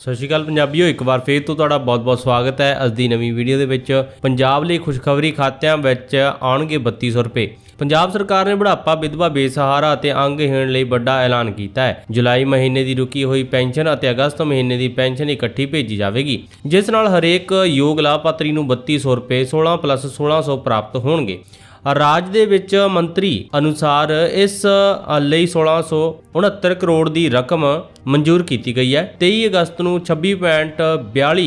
ਸਤਿ ਸ਼੍ਰੀ ਅਕਾਲ ਪੰਜਾਬੀਓ, ਇੱਕ ਵਾਰ ਫੇਰ ਤੋਂ ਤੁਹਾਡਾ ਬਹੁਤ-ਬਹੁਤ ਸਵਾਗਤ ਹੈ। ਅੱਜ ਦੀ ਨਵੀਂ ਵੀਡੀਓ ਦੇ ਵਿੱਚ ਪੰਜਾਬ ਲਈ ਖੁਸ਼ਖਬਰੀ ਖਾਤਿਆਂ ਵਿੱਚ ਆਉਣਗੇ 3200 ਰੁਪਏ। ਪੰਜਾਬ ਸਰਕਾਰ ਨੇ ਬੁਢਾਪਾ, ਵਿਧਵਾ, ਬੇਸਹਾਰਾ ਅਤੇ ਅੰਗਹੀਣ ਲਈ ਵੱਡਾ ਐਲਾਨ ਕੀਤਾ ਹੈ। ਜੁਲਾਈ ਮਹੀਨੇ ਦੀ ਰੁਕੀ ਹੋਈ ਪੈਨਸ਼ਨ ਅਤੇ ਅਗਸਤ ਮਹੀਨੇ ਦੀ ਪੈਨਸ਼ਨ ਇਕੱਠੀ ਭੇਜੀ ਜਾਵੇਗੀ। ਜਿਸ ਨਾਲ ਹਰੇਕ ਯੋਗ ਲਾਭਪਾਤਰੀ ਨੂੰ 3200 ਰੁਪਏ 16 ਪਲੱਸ 1600 ਪ੍ਰਾਪਤ ਹੋਣਗੇ। ਰਾਜ ਦੇ ਵਿੱਚ ਮੰਤਰੀ ਅਨੁਸਾਰ ਇਸ ਲਈ 1669 ਕਰੋੜ ਦੀ ਰਕਮ ਮਨਜ਼ੂਰ ਕੀਤੀ ਗਈ ਹੈ। 23 ਅਗਸਤ ਨੂੰ 26.42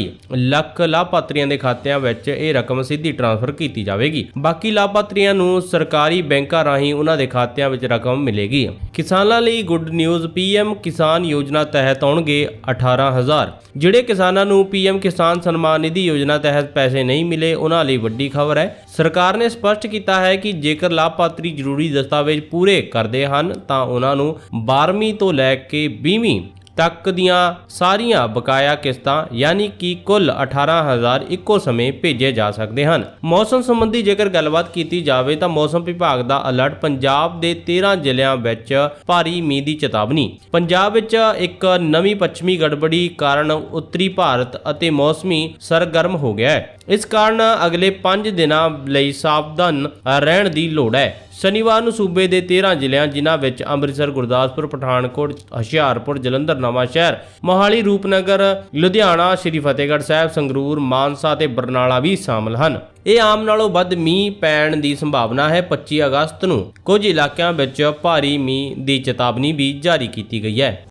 ਲੱਖ ਲਾਭਪਾਤਰੀਆਂ ਦੇ ਖਾਤਿਆਂ ਵਿੱਚ ਇਹ ਰਕਮ ਸਿੱਧੀ ਟ੍ਰਾਂਸਫਰ ਕੀਤੀ ਜਾਵੇਗੀ। ਬਾਕੀ ਲਾਭਪਾਤਰੀਆਂ ਨੂੰ ਸਰਕਾਰੀ ਬੈਂਕਾਂ ਰਾਹੀਂ ਉਹਨਾਂ ਦੇ ਖਾਤਿਆਂ ਵਿੱਚ ਰਕਮ ਮਿਲੇਗੀ। ਕਿਸਾਨਾਂ ਲਈ ਗੁੱਡ ਨਿਊਜ਼ ਪੀਐਮ ਕਿਸਾਨ ਯੋਜਨਾ ਤਹਿਤ ਆਉਣਗੇ 18000 ਜਿਹੜੇ ਕਿਸਾਨਾਂ ਨੂੰ ਪੀਐਮ ਕਿਸਾਨ ਸਨਮਾਨ ਨਿਧੀ ਯੋਜਨਾ ਤਹਿਤ ਪੈਸੇ ਨਹੀਂ ਮਿਲੇ, ਉਹਨਾਂ ਲਈ ਵੱਡੀ ਖਬਰ ਹੈ। ਸਰਕਾਰ ਨੇ ਸਪਸ਼ਟ ਕੀਤਾ ਹੈ ਕਿ ਜੇਕਰ ਲਾਭਪਾਤਰੀ ਜ਼ਰੂਰੀ ਦਸਤਾਵੇਜ਼ ਪੂਰੇ ਕਰਦੇ ਹਨ, ਤਾਂ ਉਹਨਾਂ ਨੂੰ 12ਵੀਂ ਤੋਂ ਲੈ ਕੇ 20ਵੀਂ ਤੱਕ ਦੀਆਂ ਸਾਰੀਆਂ ਬਕਾਇਆ ਕਿਸ਼ਤਾਂ, ਯਾਨੀ ਕਿ ਕੁੱਲ 18000 ਇੱਕੋ ਸਮੇਂ ਭੇਜੇ ਜਾ ਸਕਦੇ ਹਨ। ਮੌਸਮ ਸੰਬੰਧੀ ਜੇਕਰ ਗੱਲਬਾਤ ਕੀਤੀ ਜਾਵੇ, ਤਾਂ ਮੌਸਮ ਵਿਭਾਗ ਦਾ ਅਲਰਟ, ਪੰਜਾਬ ਦੇ 13 ਜ਼ਿਲ੍ਹਿਆਂ ਵਿੱਚ ਭਾਰੀ ਮੀਂਹ ਦੀ ਚੇਤਾਵਨੀ। ਪੰਜਾਬ ਵਿੱਚ ਇੱਕ ਨਵੀਂ ਪੱਛਮੀ ਗੜਬੜੀ ਕਾਰਨ ਉੱਤਰੀ ਭਾਰਤ ਅਤੇ ਮੌਸਮੀ ਸਰਗਰਮ ਹੋ ਗਿਆ ਹੈ। ਇਸ ਕਾਰਨ ਅਗਲੇ 5 ਦਿਨਾਂ ਲਈ ਸਾਵਧਾਨ ਰਹਿਣ ਦੀ ਲੋੜ ਹੈ। ਸ਼ਨੀਵਾਰ ਨੂੰ ਸੂਬੇ ਦੇ 13 ਜ਼ਿਲ੍ਹਿਆਂ, ਜਿਨ੍ਹਾਂ ਵਿੱਚ ਅੰਮ੍ਰਿਤਸਰ, ਗੁਰਦਾਸਪੁਰ, ਪਠਾਨਕੋਟ, ਹੁਸ਼ਿਆਰਪੁਰ, ਜਲੰਧਰ, ਨਵਾਂ ਸ਼ਹਿਰ, ਮੋਹਾਲੀ, ਰੂਪਨਗਰ, ਲੁਧਿਆਣਾ, ਸ਼੍ਰੀ ਫਤਿਹਗੜ੍ਹ ਸਾਹਿਬ, ਸੰਗਰੂਰ, ਮਾਨਸਾ ਤੇ ਬਰਨਾਲਾ ਵੀ ਸ਼ਾਮਲ ਹਨ। ਇਹ ਆਮ ਨਾਲੋਂ ਵੱਧ ਮੀਂਹ ਪੈਣ ਦੀ ਸੰਭਾਵਨਾ ਹੈ। 25 ਅਗਸਤ ਨੂੰ ਕੁਝ ਇਲਾਕਿਆਂ ਵਿੱਚ ਭਾਰੀ ਮੀਂਹ ਦੀ ਚੇਤਾਵਨੀ ਵੀ ਜਾਰੀ ਕੀਤੀ ਗਈ ਹੈ।